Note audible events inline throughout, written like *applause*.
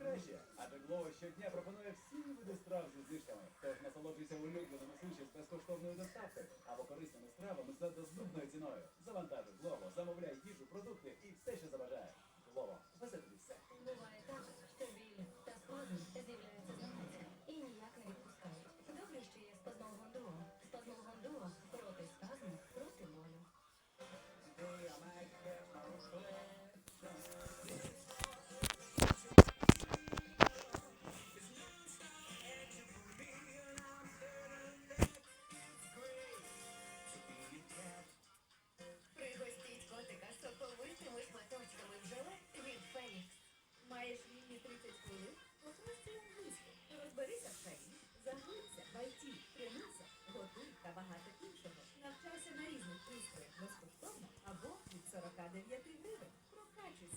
Краще. А Глова щодня пропонує всі види страв зі знижками. Тож насолоджуйся улюбленими суші з безкоштовною доставкою або корисними стравами за доступною ціною. Завантажуй Глово, замовляй їжу, продукти і все,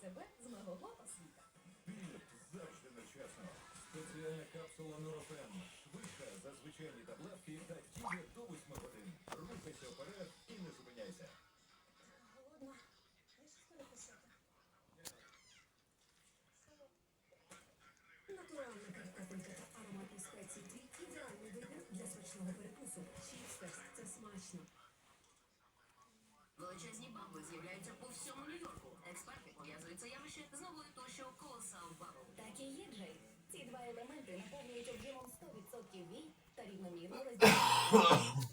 себе з мого освіта. Завжди невчасно. Спеціальна капсула Нурофен. Швидша за звичайні таблетки та діє до 8 годин. Рухайся вперед і не зупиняйся. Голодна. Я щось переписати. Натуральна картопелька та ароматні спеції твій ідеальний вибір для смачного перекусу. Чіпстерс – це смачно. Величезні бабли з'являються по всьому Нью-Йорку. Експерти пов'язують це явище з новою тощо Colossal Bubble. Так і є, Джей. Ці два елементи наповнюють об'ємом 100% вій та рівномірно розділяють. *coughs*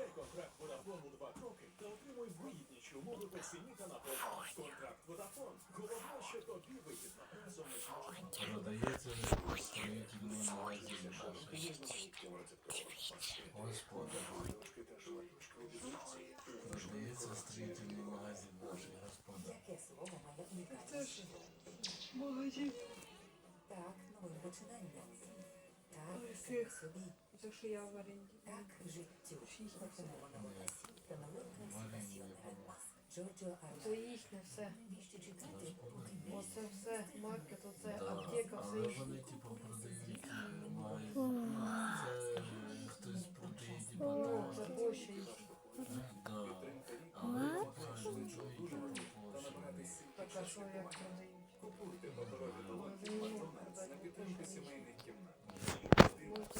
Підключай контракт Vodafone у два кроки та отримуй вигідніші умови по ціні та наповну. Контракт Vodafone. Головне, що тобі вигідно. Разом зможемо. Продається строїтельний магазин Господа. Продається строїтельний магазин наш господа. Яке слово має? Це ж. Так, нове починання. Ой, Так. За що я в оренді. Так, життю. Це їхнє все. Оце все, маркет, оце аптека, все але їхнє. вони типу продають е. Це хтось продає типу О, це там. площа їхня. Да. Але покажуть дуже площу. Так, а що як продають? Купуйте паперові талонки Вони не Макдональдс на продають. підтримку сімейних кімнат. Muito